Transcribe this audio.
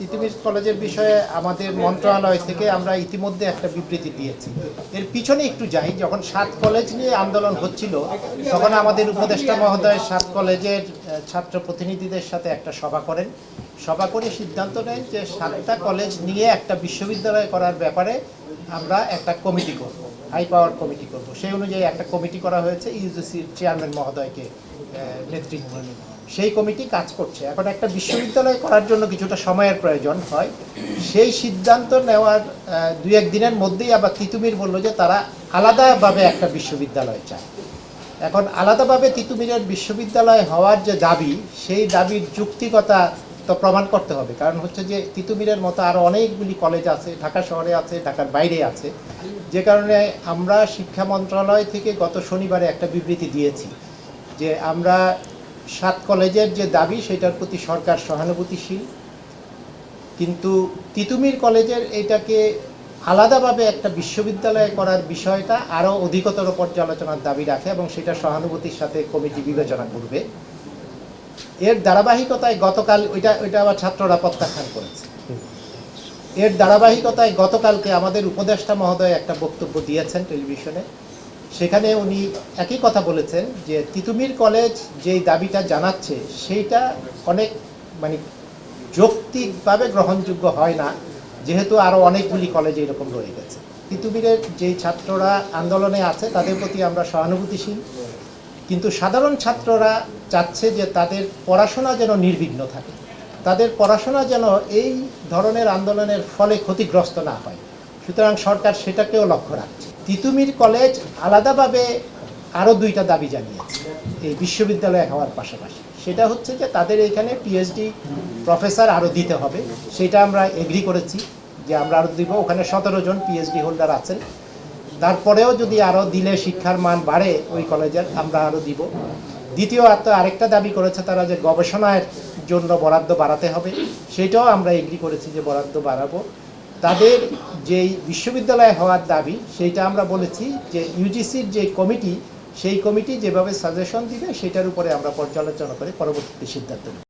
তিতুমির কলেজের বিষয়ে আমাদের মন্ত্রণালয় থেকে আমরা ইতিমধ্যে একটা বিবৃতি দিয়েছি। এর পিছনে একটু যাই, যখন সাত কলেজ নিয়ে আন্দোলন হচ্ছিল, তখন আমাদের উপদেষ্টা মহোদয় সাত কলেজের ছাত্র প্রতিনিধিদের সাথে একটা সভা করেন। সভা করে সিদ্ধান্ত নেন যে সাতটা কলেজ নিয়ে একটা বিশ্ববিদ্যালয় করার ব্যাপারে আমরা একটা কমিটি করব হাই পাওয়ার কমিটি করব। সেই অনুযায়ী একটা কমিটি করা হয়েছে, ইউজিসির চেয়ারম্যান মহোদয়কে নেতৃত্বে সেই কমিটি কাজ করছে। এখন একটা বিশ্ববিদ্যালয় করার জন্য কিছুটা সময়ের প্রয়োজন হয়। সেই সিদ্ধান্ত নেওয়ার দুই এক দিনের মধ্যেই আবার তিতুমির বলল যে তারা আলাদাভাবে একটা বিশ্ববিদ্যালয় চায়। এখন আলাদাভাবে তিতুমিরের বিশ্ববিদ্যালয় হওয়ার যে দাবি, সেই দাবির যুক্তিকতা তো প্রমাণ করতে হবে। কারণ হচ্ছে যে তিতুমিরের মতো আরও অনেকগুলি কলেজ আছে, ঢাকা শহরে আছে, ঢাকার বাইরে আছে। যে কারণে আমরা শিক্ষা মন্ত্রণালয় থেকে গত শনিবারে একটা বিবৃতি দিয়েছি যে আমরা সাত কলেজের যে দাবি, সেটার প্রতি সরকার সহানুভূতিশীল। কিন্তু তিতুমির কলেজের এটাকে আলাদাভাবে একটা বিশ্ববিদ্যালয় করার বিষয়টা আরও অধিকতর পর্যালোচনার দাবি রাখে এবং সেটা সহানুভূতির সাথে কমিটি বিবেচনা করবে। এর ধারাবাহিকতায় গতকাল, ওইটা ওইটা আবার ছাত্ররা প্রত্যাখ্যান করেছে। এর ধারাবাহিকতায় গতকালকে আমাদের উপদেষ্টা মহোদয় একটা বক্তব্য দিয়েছেন টেলিভিশনে। সেখানে উনি একই কথা বলেছেন যে তিতুমির কলেজ যেই দাবিটা জানাচ্ছে, সেইটা অনেক মানে যৌক্তিকভাবে গ্রহণযোগ্য হয় না, যেহেতু আরও অনেকগুলি কলেজ এরকম রয়ে গেছে। তিতুমিরের যেই ছাত্ররা আন্দোলনে আছে, তাদের প্রতি আমরা সহানুভূতিশীল। কিন্তু সাধারণ ছাত্ররা চাচ্ছে যে তাদের পড়াশোনা যেন নির্বিঘ্ন থাকে। তাদের পড়াশোনা যেন এই ধরনের আন্দোলনের ফলে ক্ষতিগ্রস্ত না হয়। সুতরাং সরকার সেটাকেও লক্ষ্য রাখছে। তিতুমির কলেজ আলাদাভাবে আরও দুইটা দাবি জানিয়েছে, এই বিশ্ববিদ্যালয় হওয়ার পাশাপাশি। সেটা হচ্ছে যে তাদের এখানে পিএইচডি প্রফেসর আরও দিতে হবে, সেটা আমরা এগ্রি করেছি যে আমরা আরও দিব। ওখানে সতেরো জন পিএইচডি হোল্ডার আছেন। তারপরেও যদি আরও দিলে শিক্ষার মান বাড়ে ওই কলেজের, আমরা আরও দিব। দ্বিতীয় আরেকটা দাবি করেছে তারা যে গবেষণার জন্য বরাদ্দ বাড়াতে হবে, সেটাও আমরা এগ্রি করেছি যে বরাদ্দ বাড়াবো। তাদের যেই বিশ্ববিদ্যালয় হওয়ার দাবি, সেইটা আমরা বলেছি যে ইউজিসির যে কমিটি, সেই কমিটি যেভাবে সাজেশন দিবে, সেটার উপরে আমরা পর্যালোচনা করে পরবর্তীতে সিদ্ধান্ত নেব।